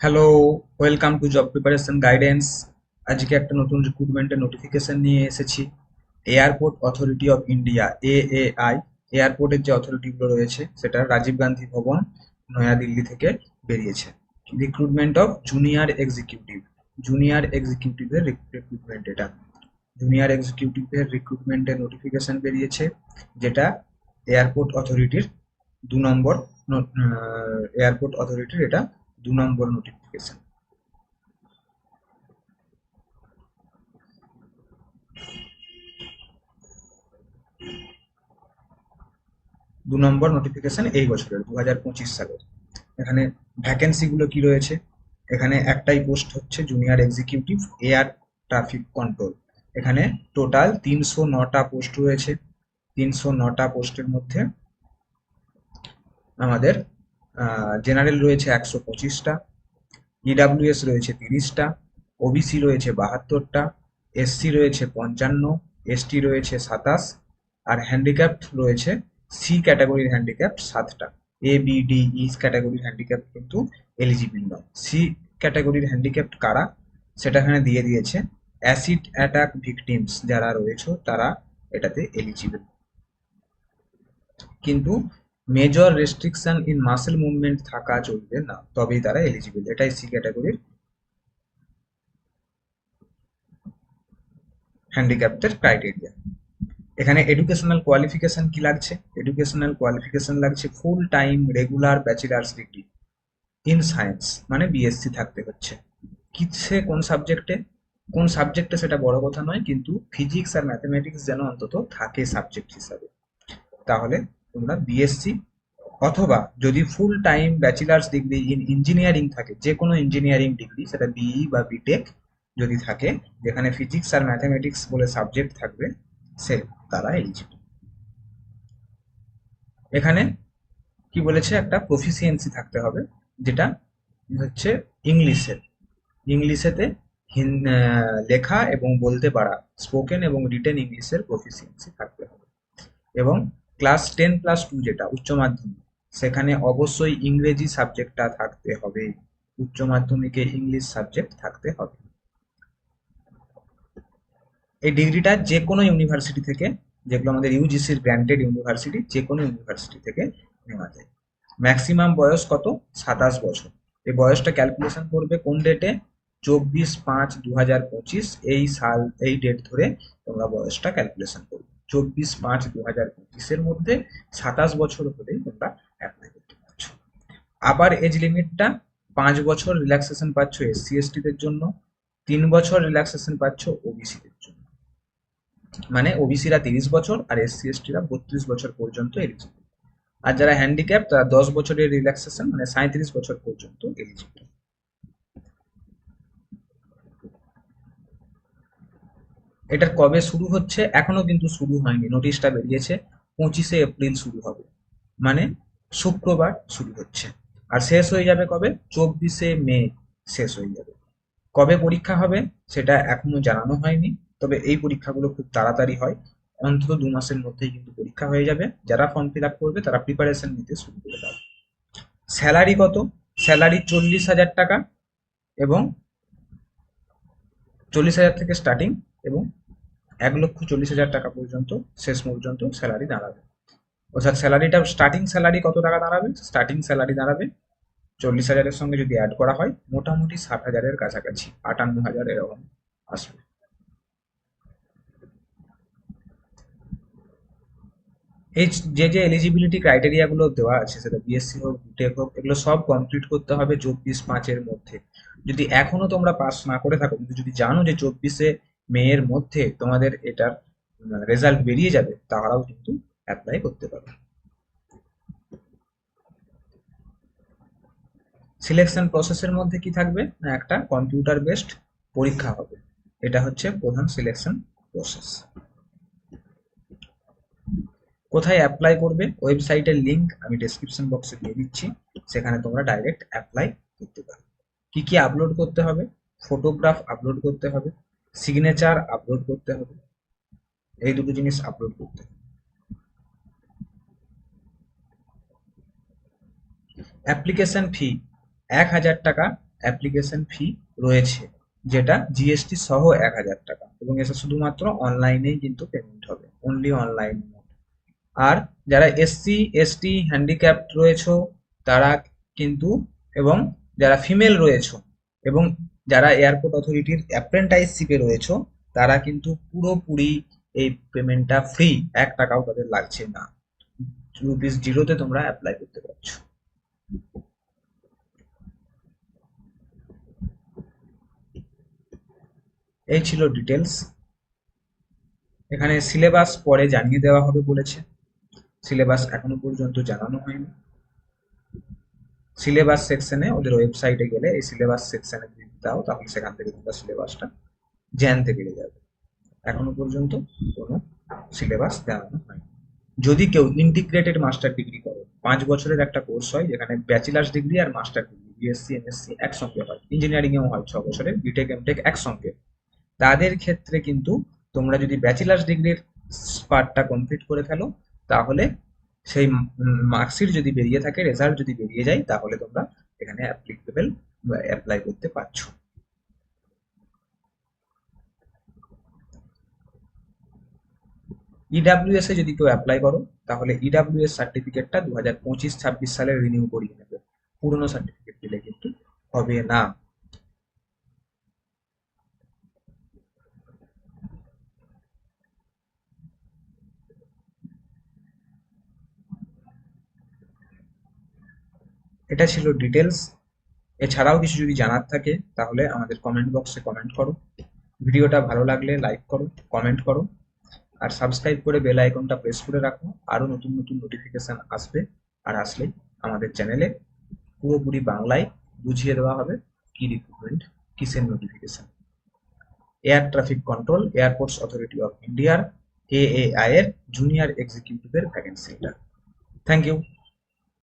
Hello welcome to job preparation guidance আজকে একটা নতুন রিক্রুটমেন্টের নোটিফিকেশন নিয়ে এসেছি। Airport authority of India AAI এয়ারপোর্টের যে অথরিটিগুলো রয়েছে, সেটা রাজীব গান্ধী ভবন নয়াদিল্লি থেকে বেরিয়েছে। Recruitment of junior executive junior এক্সিকিউটিভের recruitment এটা। জুনিয়র এক্সিকিউটিভের রিক্রুটমেন্টের নোটিফিকেশন বেরিয়েছে, যেটা এয়ারপোর্ট অথরিটির দু নম্বর এয়ারপোর্ট অথরিটির এটা দু নম্বর নোটিফিকেশন দু নম্বর নোটিফিকেশন এই বছরের দু হাজার পঁচিশ সালের। এখানে ভ্যাকেন্সি গুলো কি রয়েছে? এখানে একটাই পোস্ট হচ্ছে junior executive air traffic control এখানে টোটাল তিনশো নটা পোস্ট রয়েছে। তিনশো নটা পোস্টের মধ্যে আমাদের জেনারেল রয়েছে একশো পঁচিশটা ইডাব্লিউএস রয়েছে তিরিশটা ওবিসি রয়েছে বাহাত্তরটা এসসি রয়েছে পঞ্চান্ন এসটি রয়েছে সাতাশ, আর হ্যান্ডিক্যাপ্ট রয়েছে সি ক্যাটাগরির হ্যান্ডিক্যাপ্ট সাতটা। এ বি ডি ই ক্যাটাগরির হ্যান্ডিক্যাপ কিন্তু এলিজিবল নয়। সি ক্যাটাগরির হ্যান্ডিক্যাপ্ট কারা? সেটা এখানে দিয়ে দিয়েছে। অ্যাসিড অ্যাটাক ভিকটিমস যারা রয়েছে, তারা এটাতে এলিজিবল কিন্তু major restriction in muscle movement থাকা চলবে না, তবেই তারা এলিজিবল এটাই সি ক্যাটাগরির হ্যান্ডিক্যাপ্টের ক্রাইটেরিয়া এখানে এডুকেশনাল কোয়ালিফিকেশন কি লাগছে? এডুকেশনাল কোয়ালিফিকেশন লাগছে full time regular bachelors degree in science মানে বিএসসি থাকতে হচ্ছে। কিসে, কোন সাবজেক্টে কোন সাবজেক্টে সেটা বড় কথা নয়, কিন্তু ফিজিক্স আর ম্যাথমেটিক্স যেন অন্তত থাকে সাবজেক্ট হিসাবে। তাহলে তোমরা বিএসসি অথবা যদি full time bachelors degree in engineering থাকে যে কোনো ইঞ্জিনিয়ারিং ডিগ্রি সেটা বিই বা বিটেক যদি থাকে, যেখানে ফিজিক্স আর ম্যাথমেটিক্স বলে সাবজেক্ট থাকবে, সে তারা এলিজিবল এখানে কি বলেছে? একটা প্রফিসিয়েন্সি থাকতে হবে, যেটা হচ্ছে ইংলিশের। ইংলিশেতে লেখা এবং বলতে পারা স্পোকেন এবং রিটেন ইংলিশের প্রফিসিয়েন্সি থাকতে হবে। এবং ক্লাস টেন প্লাস টু যেটা, উচ্চ মাধ্যমিক, সেখানে অবশ্যই ইংরেজি সাবজেক্টটা থাকতে হবে। উচ্চ মাধ্যমিকে ইংলিশ সাবজেক্ট থাকতে হবে। এই ডিগ্রিটা যে কোনো ইউনিভার্সিটি থেকে, যেগুলো আমাদের ইউজিসির গ্র্যান্টেড ইউনিভার্সিটি যে কোনো ইউনিভার্সিটি থেকে নেওয়া যায়। ম্যাক্সিমাম বয়স কত? সাতাশ বছর। এই বয়সটা ক্যালকুলেশন করবে কোন ডেটে চব্বিশ পাঁচ দু পঁচিশ, এই সাল, এই ডেট ধরে তোমরা বয়সটা ক্যালকুলেশন করবে। চব্বিশ পাঁচ দু হাজার পঁচিশের মধ্যে সাতাশ বছর হলেই তোমরা অ্যাপ্লাই করতে পারছ। আবার এজ লিমিটটা পাঁচ বছর রিল্যাক্সেশন পাচ্ছ এসসি এসটিদের জন্য, তিন বছর রিল্যাক্সেশন পাচ্ছ ওবিসিদের জন্য। মানে ওবিসিরা তিরিশ বছর আর এসসি এসটিরা বত্রিশ বছর পর্যন্ত এলিজিবল আর যারা হ্যান্ডিক্যাপ তারা দশ বছরের রিল্যাক্সেশন মানে সাঁত্রিশ বছর পর্যন্ত এলিজিবল এটার কবে শুরু হচ্ছে? এখনও কিন্তু শুরু হয়নি। নোটিশটা বেরিয়েছে। পঁচিশে এপ্রিল শুরু হবে। মানে শুক্রবার শুরু হচ্ছে। আর শেষ হয়ে যাবে কবে? চব্বিশে মে শেষ হয়ে যাবে। কবে পরীক্ষা হবে সেটা এখনও জানানো হয়নি। তবে এই পরীক্ষাগুলো খুব তাড়াতাড়ি হয়। অন্তত দু মাসের মধ্যেই কিন্তু পরীক্ষা হয়ে যাবে। যারা ফর্ম ফিল আপ করবে, তারা প্রিপারেশন নিতে শুরু করে দাও। স্যালারি কত? স্যালারি চল্লিশ হাজার টাকা এবং চল্লিশ হাজার থেকে স্টার্টিং এবং এক লক্ষ চল্লিশ হাজার টাকা পর্যন্ত, শেষ পর্যন্ত স্যালারি দাঁড়াবে। অর্থাৎ স্যালারিটা স্টার্টিং স্যালারি কত টাকা দাঁড়াবে? স্টার্টিং স্যালারি দাঁড়াবে চল্লিশ হাজারের সঙ্গে যদি অ্যাড করা হয়, মোটামুটি ষাট হাজারের কাছাকাছি, আটান্ন হাজার এরকম আসবে। এই যে যে এলিজিবিলিটি ক্রাইটেরিয়াগুলো দেওয়া আছে, সেটা বিএসসি হোক বিটেক হোক, এগুলো সব কমপ্লিট করতে হবে চব্বিশ পাঁচের মধ্যে। যদি এখনও তোমরা পাস না করে থাকো, কিন্তু যদি জানো যে চব্বিশে মেয়ের মধ্যে তোমাদের এটার রেজাল্ট বেরিয়ে যাবে, তারাও কিন্তু অ্যাপ্লাই করতে পারো সিলেকশন প্রসেসের মধ্যে কি থাকবে? না, একটা কম্পিউটার বেসড পরীক্ষা হবে। এটা হচ্ছে প্রধান সিলেকশন প্রসেস কোথায় অ্যাপ্লাই করবে? ওয়েবসাইটের লিংক আমি ডেসক্রিপশন বক্সে দিয়ে দিচ্ছি। সেখানে তোমরা ডাইরেক্ট অ্যাপ্লাই করতে পারো। কি কি আপলোড করতে হবে? ফটোগ্রাফ আপলোড করতে হবে। সিগনেচার আপলোড করতে হবে। এই দুটো জিনিস আপলোড করতে হবে। অ্যাপ্লিকেশন ফি এক হাজার টাকা অ্যাপ্লিকেশন ফি রয়েছে, যেটা জিএসটি সহ এক হাজার টাকা। এবং এসে শুধুমাত্র অনলাইনেই কিন্তু পেমেন্ট হবে অনলি অনলাইন আর যারা এসসি এসটি হ্যান্ডিক্যাপড রয়েছে, তারা কিন্তু, এবং যারা ফিমেল রয়েছে, এবং যারা এয়ারপোর্ট অথরিটির অ্যাপ্রেন্টাইসশিপে রয়েছে, তারা কিন্তু পুরোপুরি এই পেমেন্টটা ফ্রি এক টাকাও তাদের লাগছে না। রুপিস জিরোতে তোমরা অ্যাপ্লাই করতে পারছ। এই ছিল ডিটেলস এখানে সিলেবাস পরে জানিয়ে দেওয়া হবে বলেছে। সিলেবাস এখনও পর্যন্ত জানানো হয়নি। সিলেবাস সেকশনে ওদের ওয়েবসাইটে গেলে এই সিলেবাস সেকশনে দাও তাহলে সেখান থেকে তোমরা সিলেবাসটা জানতে পেরে যাবে। এখনও পর্যন্ত কোনো সিলেবাস জানানো হয়নি। যদি কেউ ইন্টিগ্রেটেড মাস্টার ডিগ্রি করো, পাঁচ বছরের একটা কোর্স হয় যেখানে ব্যাচেলার্স ডিগ্রি আর মাস্টার ডিগ্রি বিএসসি এমএসসি একসঙ্গে হয়। ইঞ্জিনিয়ারিং এও হয় ছ বছরের বিটেক এমটেক একসঙ্গে। তাদের ক্ষেত্রে কিন্তু তোমরা যদি ব্যাচেলার্স ডিগ্রির পার্টটা কমপ্লিট করে ফেলো, তাহলে সেই মার্কশিট যদি বেরিয়ে থাকে রেজাল্ট যদি বেরিয়ে যায়, তাহলে তোমরা এখানে অ্যাপ্লিকেবল অ্যাপ্লাই করতে পারছ। ইডাব্লিউএস এ যদি কেউ অ্যাপ্লাই করো, তাহলে ইডাব্লিউএস সার্টিফিকেটটা দু হাজার পঁচিশ ছাব্বিশ সালে রিনিউ করিয়ে নেবে। পুরনো সার্টিফিকেট দিলে কিন্তু হবে না। এটা ছিল ডিটেলস এছাড়াও কিছু যদি জানার থাকে, তাহলে আমাদের কমেন্ট বক্সে কমেন্ট করো। ভিডিওটা ভালো লাগলে লাইক করো কমেন্ট করো। আর সাবস্ক্রাইব করে বেল আইকনটা প্রেস করে রাখো। আরও নতুন নতুন নোটিফিকেশন আসবে। আর আসলেই আমাদের চ্যানেলে পুরোপুরি বাংলায় বুঝিয়ে দেওয়া হবে কি রিক্রুটমেন্ট কিসের notification air traffic control airports authority of ইন্ডিয়ার এএআই এর জুনিয়র এক্সিকিউটিভের ভ্যাকেন্সিটা থ্যাংক ইউ